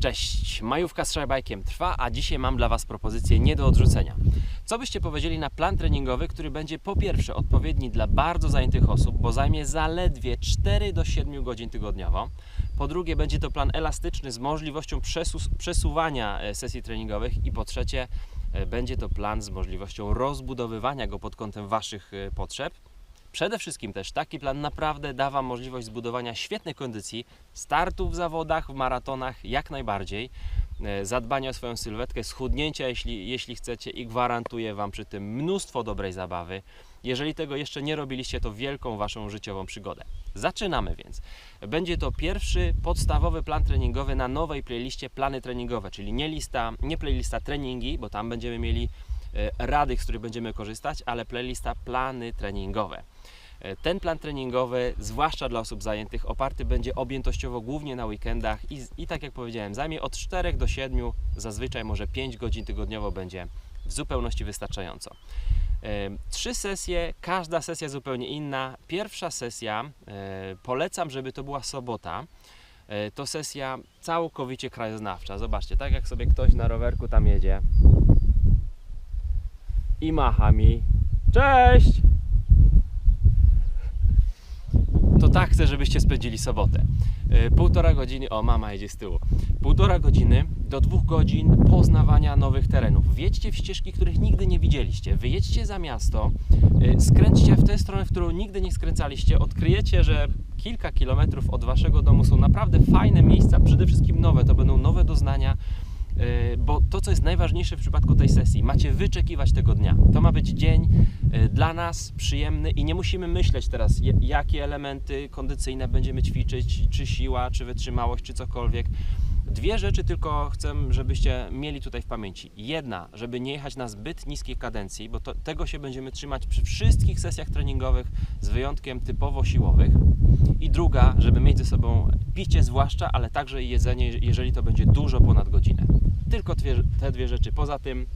Cześć, majówka z Trybajkiem trwa, a dzisiaj mam dla Was propozycję nie do odrzucenia. Co byście powiedzieli na plan treningowy, który będzie po pierwsze odpowiedni dla bardzo zajętych osób, bo zajmie zaledwie 4 do 7 godzin tygodniowo. Po drugie, będzie to plan elastyczny z możliwością przesu- przesuwania e, sesji treningowych i po trzecie, e, będzie to plan z możliwością rozbudowywania go pod kątem Waszych e, potrzeb. Przede wszystkim też taki plan naprawdę da Wam możliwość zbudowania świetnej kondycji, startu w zawodach, w maratonach jak najbardziej, e, zadbania o swoją sylwetkę, schudnięcia jeśli, jeśli chcecie i gwarantuję Wam przy tym mnóstwo dobrej zabawy. Jeżeli tego jeszcze nie robiliście, to wielką Waszą życiową przygodę. Zaczynamy więc. Będzie to pierwszy podstawowy plan treningowy na nowej playliście plany treningowe, czyli nie lista, nie playlista treningi, bo tam będziemy mieli rady, z których będziemy korzystać, ale playlista plany treningowe. E, Ten plan treningowy, zwłaszcza dla osób zajętych, oparty będzie objętościowo głównie na weekendach i, i tak jak powiedziałem, zajmie od 4 do 7, zazwyczaj może 5 godzin tygodniowo będzie w zupełności wystarczająco. E, Trzy sesje, każda sesja zupełnie inna. Pierwsza sesja, e, polecam, żeby to była sobota. E, To sesja całkowicie krajoznawcza. Zobaczcie, tak jak sobie ktoś na rowerku tam jedzie i macha mi. Cześć! to tak chcę, żebyście spędzili sobotę. E, Półtora godziny, o mama jedzie z tyłu. Półtora godziny do dwóch godzin poznawania nowych terenów. Wjedźcie w ścieżki, których nigdy nie widzieliście. Wyjedźcie za miasto, e, skręćcie w tę stronę, w którą nigdy nie skręcaliście. Odkryjecie, że kilka kilometrów od waszego domu są naprawdę fajne miejsca, przede wszystkim nowe. To będą nowe doznania. E, Bo to, co jest najważniejsze w przypadku tej sesji, macie wyczekiwać tego dnia. To ma być dzień e, dla nas przyjemny i nie musimy myśleć teraz, jakie elementy kondycyjne będziemy ćwiczyć, czy siła, czy wytrzymałość, czy cokolwiek. Dwie rzeczy tylko chcę, żebyście mieli tutaj w pamięci. Jedna, żeby nie jechać na zbyt niskiej kadencji, bo to, tego się będziemy trzymać przy wszystkich sesjach treningowych, z wyjątkiem typowo siłowych. I druga, żeby mieć ze sobą picie zwłaszcza, ale także jedzenie, jeżeli to będzie dużo ponad godzinę. Tylko te dwie rzeczy. Poza tym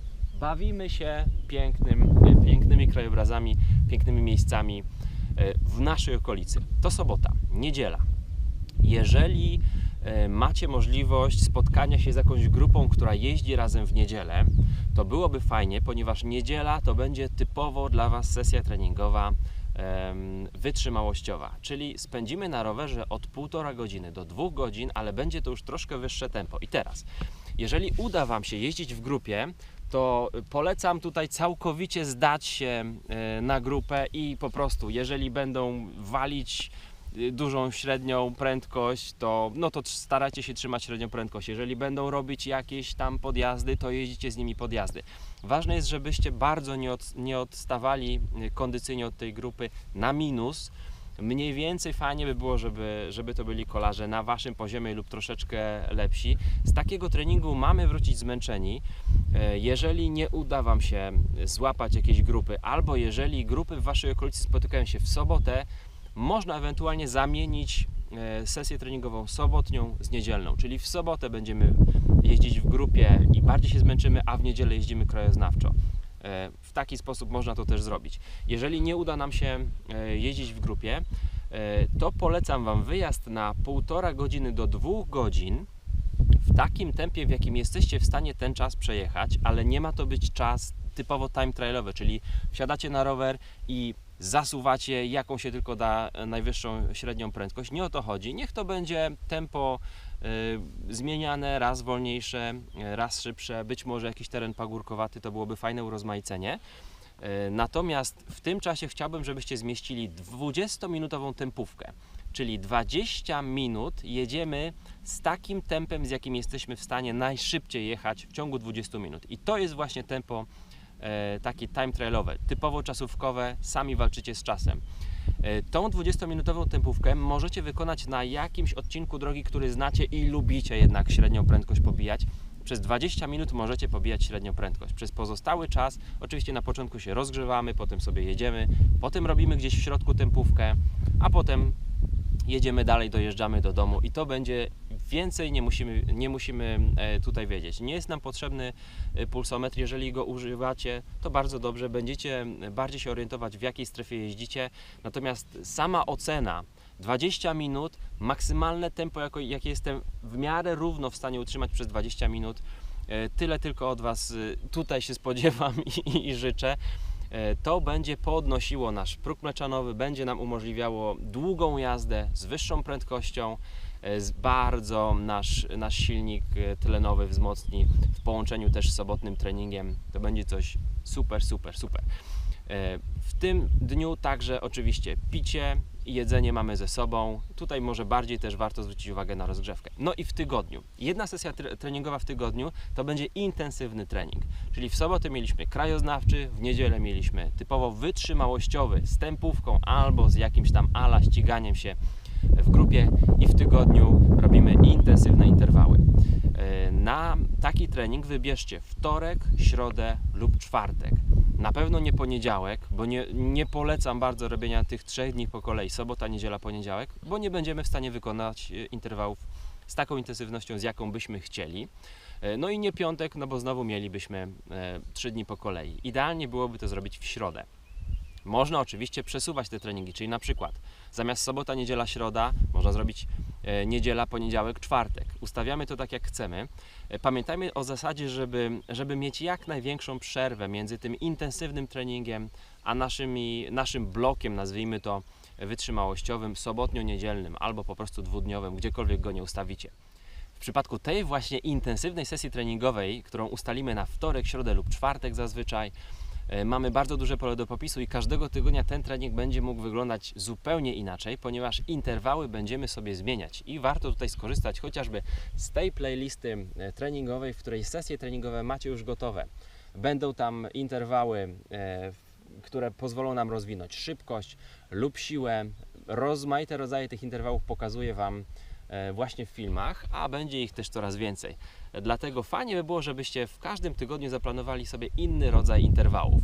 bawimy się pięknym, pięknymi krajobrazami, pięknymi miejscami e, w naszej okolicy. To sobota, niedziela. Jeżeli e, macie możliwość spotkania się z jakąś grupą, która jeździ razem w niedzielę, to byłoby fajnie, ponieważ niedziela to będzie typowo dla Was sesja treningowa wytrzymałościowa, czyli spędzimy na rowerze od półtora godziny do dwóch godzin, ale będzie to już troszkę wyższe tempo. I teraz, jeżeli uda Wam się jeździć w grupie, to polecam tutaj całkowicie zdać się e, na grupę i po prostu, jeżeli będą walić y, dużą średnią prędkość, to, no to starajcie się trzymać średnią prędkość. Jeżeli będą robić jakieś tam podjazdy, to jeździcie z nimi podjazdy. Ważne jest, żebyście bardzo nie, od, nie odstawali y, kondycyjnie od tej grupy na minus. Mniej więcej fajnie by było, żeby, żeby to byli kolarze na waszym poziomie lub troszeczkę lepsi. Z takiego treningu mamy wrócić zmęczeni. E, Jeżeli nie uda Wam się złapać jakiejś grupy, albo jeżeli grupy w Waszej okolicy spotykają się w sobotę, można ewentualnie zamienić e, sesję treningową sobotnią z niedzielną. Czyli w sobotę będziemy jeździć w grupie i bardziej się zmęczymy, a w niedzielę jeździmy krajoznawczo. E, W taki sposób można to też zrobić. Jeżeli nie uda nam się e, jeździć w grupie, e, to polecam Wam wyjazd na półtora godziny do dwóch godzin w takim tempie, w jakim jesteście w stanie ten czas przejechać, ale nie ma to być czas typowo time trialowy, czyli wsiadacie na rower i zasuwacie jaką się tylko da najwyższą średnią prędkość. Nie o to chodzi. Niech to będzie tempo zmieniane, raz wolniejsze, y, raz szybsze, być może jakiś teren pagórkowaty, to byłoby fajne urozmaicenie. Y, Natomiast w tym czasie chciałbym, żebyście zmieścili 20-minutową tempówkę, czyli 20 minut jedziemy z takim tempem, z jakim jesteśmy w stanie najszybciej jechać w ciągu 20 minut. I to jest właśnie tempo e, takie time trailowe, typowo czasówkowe, sami walczycie z czasem. E, Tą 20-minutową tempówkę możecie wykonać na jakimś odcinku drogi, który znacie i lubicie jednak średnią prędkość pobijać. Przez 20 minut możecie pobijać średnią prędkość. Przez pozostały czas, oczywiście na początku się rozgrzewamy, potem sobie jedziemy, potem robimy gdzieś w środku tempówkę, a potem jedziemy dalej, dojeżdżamy do domu i to będzie więcej nie musimy, nie musimy e, tutaj wiedzieć. Nie jest nam potrzebny e, pulsometr, jeżeli go używacie, to bardzo dobrze, będziecie bardziej się orientować w jakiej strefie jeździcie, natomiast sama ocena 20 minut, maksymalne tempo, jakie jestem w miarę równo w stanie utrzymać przez 20 minut. E, Tyle tylko od Was tutaj się spodziewam i, i życzę. E, To będzie podnosiło nasz próg mleczanowy, będzie nam umożliwiało długą jazdę z wyższą prędkością, e, bardzo nasz, nasz silnik e, tlenowy wzmocni w połączeniu też z sobotnim treningiem. To będzie coś super, super, super. W tym dniu także oczywiście picie i jedzenie mamy ze sobą. Tutaj może bardziej też warto zwrócić uwagę na rozgrzewkę. No i w tygodniu. Jedna sesja tre- treningowa w tygodniu to będzie intensywny trening. Czyli w sobotę mieliśmy krajoznawczy, w niedzielę mieliśmy typowo wytrzymałościowy z tempówką albo z jakimś tam ala ściganiem się w grupie i w tygodniu robimy intensywne interwały. E, Na taki trening wybierzcie wtorek, środę lub czwartek. Na pewno nie poniedziałek, bo nie, nie polecam bardzo robienia tych trzech dni po kolei, sobota, niedziela, poniedziałek, bo nie będziemy w stanie wykonać e, interwałów z taką intensywnością, z jaką byśmy chcieli. E, No i nie piątek, no bo znowu mielibyśmy e, trzy dni po kolei. Idealnie byłoby to zrobić w środę. Można oczywiście przesuwać te treningi, czyli na przykład zamiast sobota, niedziela, środa można zrobić e, niedziela, poniedziałek, czwartek. Ustawiamy to tak jak chcemy. E, Pamiętajmy o zasadzie, żeby, żeby mieć jak największą przerwę między tym intensywnym treningiem, a naszymi, naszym blokiem, nazwijmy to wytrzymałościowym, sobotnio-niedzielnym albo po prostu dwudniowym, gdziekolwiek go nie ustawicie. W przypadku tej właśnie intensywnej sesji treningowej, którą ustalimy na wtorek, środę lub czwartek zazwyczaj, mamy bardzo duże pole do popisu i każdego tygodnia ten trening będzie mógł wyglądać zupełnie inaczej, ponieważ interwały będziemy sobie zmieniać i warto tutaj skorzystać chociażby z tej playlisty e, treningowej, w której sesje treningowe macie już gotowe. Będą tam interwały, e, które pozwolą nam rozwinąć szybkość lub siłę. Rozmaite rodzaje tych interwałów pokazuję Wam e, właśnie w filmach, a będzie ich też coraz więcej. Dlatego fajnie by było, żebyście w każdym tygodniu zaplanowali sobie inny rodzaj interwałów.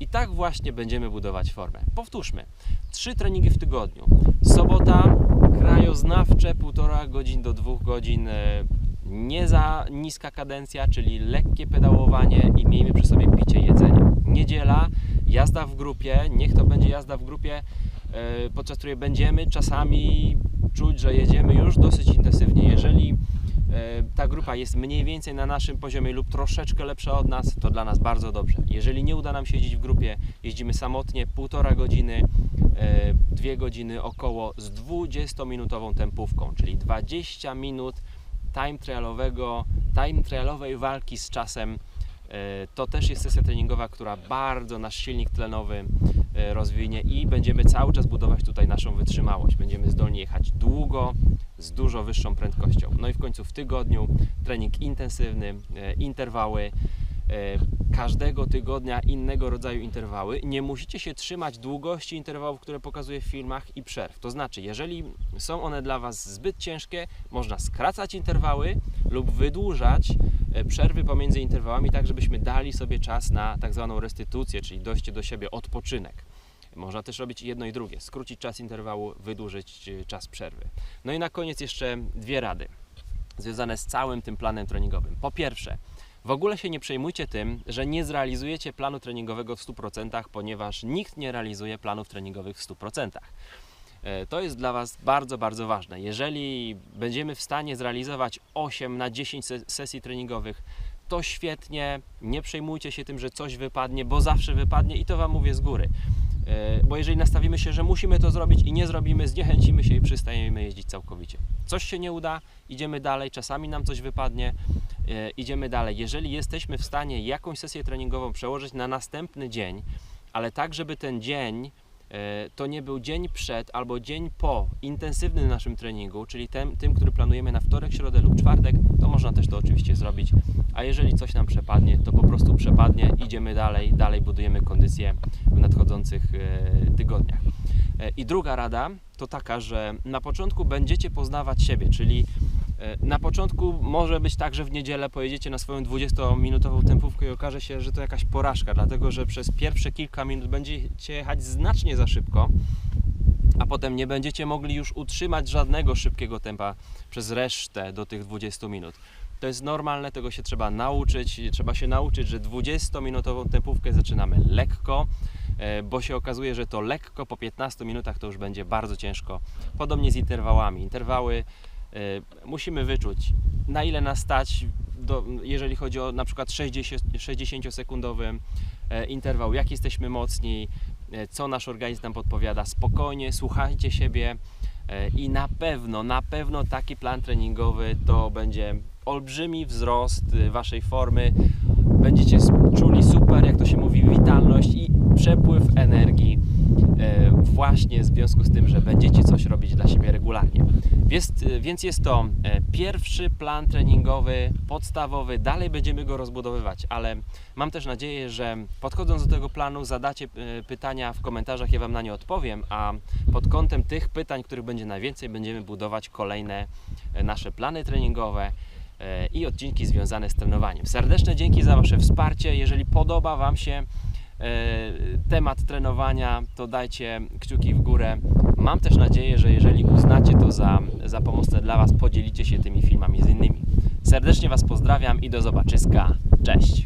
I tak właśnie będziemy budować formę. Powtórzmy. Trzy treningi w tygodniu. Sobota, krajoznawcze, półtora godzin do dwóch godzin. e, Nie za niska kadencja, czyli lekkie pedałowanie i miejmy przy sobie picie, jedzenie. Niedziela, jazda w grupie. Niech to będzie jazda w grupie, e, podczas której będziemy czasami czuć, że jedziemy już dosyć intensywnie. Jeżeli e, ta grupa jest mniej więcej na naszym poziomie lub troszeczkę lepsza od nas, to dla nas bardzo dobrze. Jeżeli nie uda nam się jeździć w grupie, jeździmy samotnie półtora godziny, e, dwie godziny około z 20-minutową tempówką, czyli 20 minut time trialowego, time trialowej walki z czasem. E, To też jest sesja treningowa, która bardzo nasz silnik tlenowy e, rozwinie i będziemy cały czas budować tutaj naszą wytrzymałość. Będziemy zdolni jechać długo, z dużo wyższą prędkością. No i w końcu w tygodniu trening intensywny, e, interwały. e, Każdego tygodnia innego rodzaju interwały. Nie musicie się trzymać długości interwałów, które pokazuję w filmach i przerw. To znaczy, jeżeli są one dla Was zbyt ciężkie, można skracać interwały lub wydłużać e, przerwy pomiędzy interwałami, tak żebyśmy dali sobie czas na tak zwaną restytucję, czyli dojście do siebie, odpoczynek. Można też robić jedno i drugie, skrócić czas interwału, wydłużyć e, czas przerwy. No i na koniec jeszcze dwie rady związane z całym tym planem treningowym. Po pierwsze, w ogóle się nie przejmujcie tym, że nie zrealizujecie planu treningowego w 100%, ponieważ nikt nie realizuje planów treningowych w 100%. E, To jest dla Was bardzo, bardzo ważne. Jeżeli będziemy w stanie zrealizować 8 na 10 se- sesji treningowych, to świetnie. Nie przejmujcie się tym, że coś wypadnie, bo zawsze wypadnie i to Wam mówię z góry. E, Bo jeżeli nastawimy się, że musimy to zrobić i nie zrobimy, zniechęcimy się i przystajemy jeździć całkowicie. Coś się nie uda, idziemy dalej, czasami nam coś wypadnie, e, idziemy dalej. Jeżeli jesteśmy w stanie jakąś sesję treningową przełożyć na następny dzień, ale tak, żeby ten dzień to nie był dzień przed albo dzień po intensywnym naszym treningu, czyli tym, tym, który planujemy na wtorek, środę lub czwartek, to można też to oczywiście zrobić. A jeżeli coś nam przepadnie, to po prostu przepadnie, idziemy dalej, dalej budujemy kondycję w nadchodzących e, tygodniach. E, I druga rada to taka, że na początku będziecie poznawać siebie, czyli e, na początku może być tak, że w niedzielę pojedziecie na swoją 20-minutową tempówkę i okaże się, że to jakaś porażka, dlatego że przez pierwsze kilka minut będziecie jechać znacznie za szybko, a potem nie będziecie mogli już utrzymać żadnego szybkiego tempa przez resztę do tych 20 minut. To jest normalne, tego się trzeba nauczyć. Trzeba się nauczyć, że 20-minutową tempówkę zaczynamy lekko, e, bo się okazuje, że to lekko po 15 minutach to już będzie bardzo ciężko. Podobnie z interwałami. Interwały musimy wyczuć, na ile nas stać, do, jeżeli chodzi o na przykład 60, 60-sekundowy e, interwał, jak jesteśmy mocni, e, co nasz organizm nam podpowiada. Spokojnie, słuchajcie siebie e, i na pewno, na pewno taki plan treningowy to będzie olbrzymi wzrost e, waszej formy. Będziecie czuli super, jak to się mówi, witalność i przepływ energii właśnie w związku z tym, że będziecie coś robić dla siebie regularnie. Jest, e, więc jest to e, pierwszy plan treningowy, podstawowy. Dalej będziemy go rozbudowywać, ale mam też nadzieję, że podchodząc do tego planu zadacie e, pytania w komentarzach, ja Wam na nie odpowiem, a pod kątem tych pytań, których będzie najwięcej, będziemy budować kolejne e, nasze plany treningowe e, i odcinki związane z trenowaniem. Serdeczne dzięki za Wasze wsparcie. Jeżeli podoba Wam się e, temat trenowania, to dajcie kciuki w górę. Mam też nadzieję, że jeżeli uznacie to za, za pomocne dla Was, podzielicie się tymi filmami z innymi. Serdecznie Was pozdrawiam i do zobaczyska. Cześć!